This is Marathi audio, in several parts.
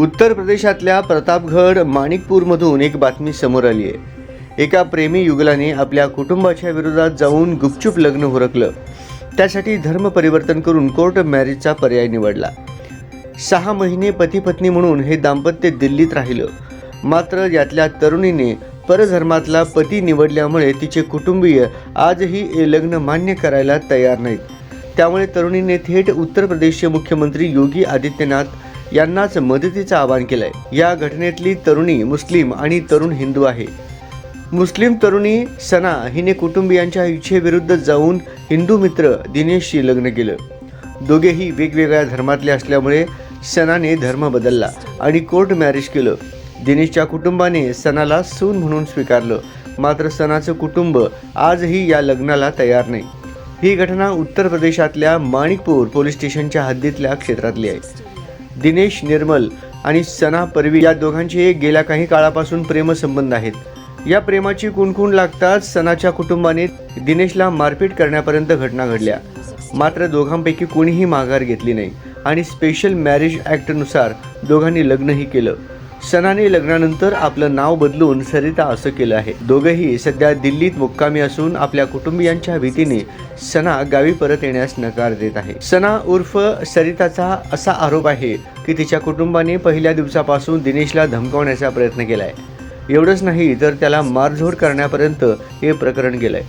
उत्तर प्रदेशातल्या प्रतापगड माणिकपूरमधून एक बातमी समोर आली आहे. एका प्रेमी युगलाने आपल्या कुटुंबाच्या विरोधात जाऊन गुपचूप लग्न हुरकलं त्यासाठी धर्म परिवर्तन करून कोर्ट मॅरेजचा पर्याय निवडला. सहा महिने पती पत्नी म्हणून हे दाम्पत्य दिल्लीत राहिलं. मात्र यातल्या तरुणीने परधर्मातला पती निवडल्यामुळे तिचे कुटुंबीय आजही हे लग्न मान्य करायला तयार नाहीत. त्यामुळे तरुणीने थेट उत्तर प्रदेशचे मुख्यमंत्री योगी आदित्यनाथ यांनाच मदतीचं आवाहन केलंय. या घटनेतली तरुणी मुस्लिम आणि तरुण हिंदू आहे. मुस्लिम तरुणी सना हिने कुटुंबियांच्या इच्छेविरुद्ध जाऊन हिंदू मित्र दिनेशशी लग्न केलं. दोघेही वेगवेगळ्या धर्मातले असल्यामुळे सनाने धर्म बदलला आणि कोर्ट मॅरेज केलं. दिनेशच्या कुटुंबाने सनाला सून म्हणून स्वीकारलं. मात्र सनाचं कुटुंब आजही या लग्नाला तयार नाही. ही घटना उत्तर प्रदेशातल्या माणिकपूर पोलीस स्टेशनच्या हद्दीतल्या क्षेत्रातली आहे. दिनेश निर्मल आणि सना परवी या दोघांचे गेल्या काही काळापासून प्रेमसंबंध आहेत. या प्रेमाची कुणकुण लागताच सनाच्या कुटुंबाने दिनेशला मारपीट करण्यापर्यंत घटना घडल्या. मात्र दोघांपैकी कोणीही माघार घेतली नाही आणि स्पेशल मॅरेज ॲक्टनुसार दोघांनी लग्नही केलं. सनाने लग्नानंतर आपलं नाव बदलून सरिता असं केलं आहे. दोघंही सध्या दिल्लीत मुक्कामी असून आपल्या कुटुंबियांच्या भीतीने सना गावी परत येण्यास नकार देत आहे. सना उर्फ सरिताचा असा आरोप आहे की तिच्या कुटुंबाने पहिल्या दिवसापासून दिनेशला धमकावण्याचा प्रयत्न केलाय. एवढंच नाही तर त्याला मारझोड करण्यापर्यंत हे प्रकरण गेलंय.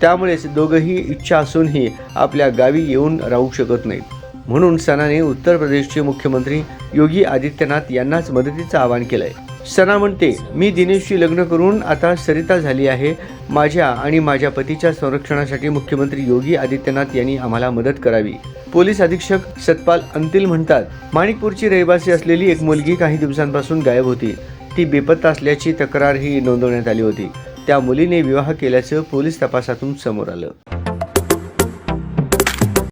त्यामुळेच दोघंही इच्छा असूनही आपल्या गावी येऊन राहू शकत नाहीत. म्हणून सनाने उत्तर प्रदेशचे मुख्यमंत्री योगी आदित्यनाथ यांनाच मदतीचं आवाहन केलंय. सना म्हणते मी दिनेशशी लग्न करून आता सरिता झाली आहे. माझ्या आणि माझ्या पतीच्या संरक्षणासाठी मुख्यमंत्री योगी आदित्यनाथ यांनी आम्हाला मदत करावी. पोलीस अधीक्षक सतपाल अंतिल म्हणतात माणिकपूरची रहिवासी असलेली एक मुलगी काही दिवसांपासून गायब होती. ती बेपत्ता असल्याची तक्रारही नोंदवण्यात आली होती. त्या मुलीने विवाह केल्याचं पोलीस तपासातून समोर आलं.